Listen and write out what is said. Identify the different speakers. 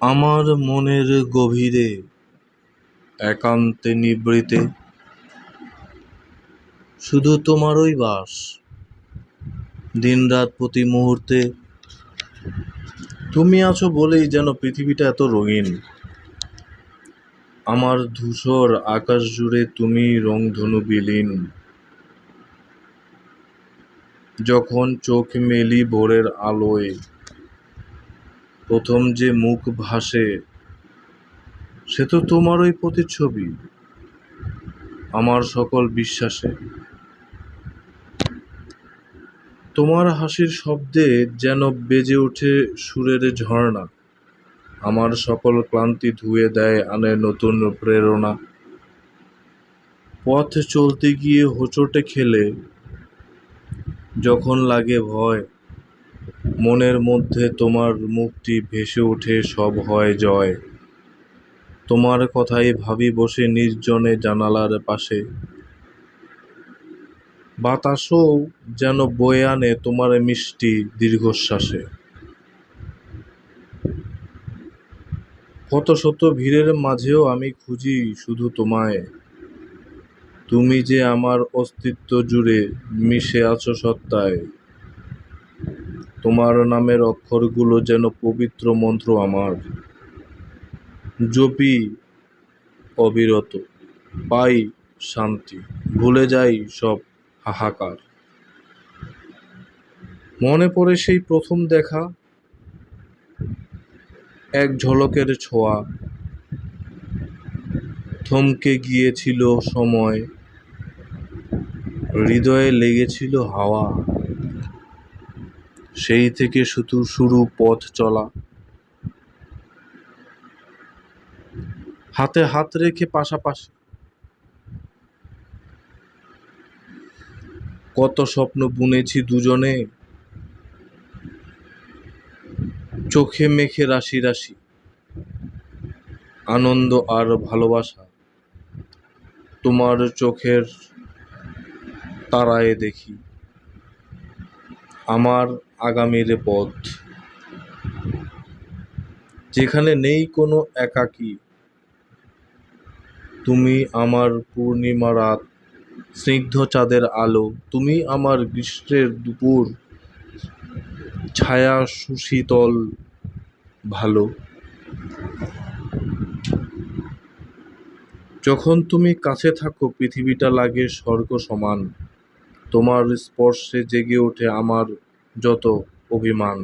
Speaker 1: আমার মনের গভীরে, একান্তে নিভৃতে শুধু তোমারই বাস, দিনরাত প্রতি মুহূর্তে। তুমি আছো বলেই যেন পৃথিবীটা এত রঙিন। আমার ধূসর আকাশ জুড়ে তুমি রংধনু বিলীন। যখন চোখ মেলি ভোরের আলোয় প্রথম যে মুখ ভাসে, সে তো তোমারই প্রতিচ্ছবি, আমার সকল বিশ্বাসে। তোমার হাসির শব্দে যেন বেজে ওঠে সুরের ঝর্ণা, আমার সকল ক্লান্তি ধুয়ে দেয় আনে নতুন প্রেরণা। পথ চলতে গিয়ে হোঁচটে খেলে, যখন লাগে ভয় মনের মধ্যে তোমার মুখটি ভেসে ওঠে, সব হয় জয়। তোমার কথাই ভাবি বসে নির্জনে জানালার পাশে। বাতাসও যেন বয়ে আনে তোমার মিষ্টি দীর্ঘশ্বাসে। কত শত ভিড়ের মাঝেও আমি খুঁজি শুধু তোমায়। তুমি যে আমার অস্তিত্ব জুড়ে মিশে আছো সত্তায়। তোমার নামের অক্ষরগুলো যেন পবিত্র মন্ত্র আমার। জপি, অবিরত, পাই শান্তি, ভুলে যাই সব হাহাকার। মনে পড়ে সেই প্রথম দেখা, এক ঝলকের ছোঁয়া। থমকে গিয়েছিল সময়, হৃদয়ে লেগেছিল হাওয়া। সেই থেকে শুধু শুরু পথ চলা। হাতে হাত রেখে পাশাপাশি। কত স্বপ্ন বুনেছি দুজনে। চোখে মেখে রাশি রাশি। আনন্দ আর ভালোবাসা তোমার চোখের তারায় দেখি। আমার আগামীর পথ। যেখানে নেই কোনো একাকী, তুমি আমার পূর্ণিমা রাত, স্নিগ্ধ চাঁদের আলো, তুমি আমার গ্রীষ্মের দুপুর, ছায়া সুশীতল ভালো। যখন তুমি কাছে থাকো, পৃথিবীটা লাগে স্বর্গ সমান। তোমার স্পর্শে জেগে ওঠে আমার যত অভিমান।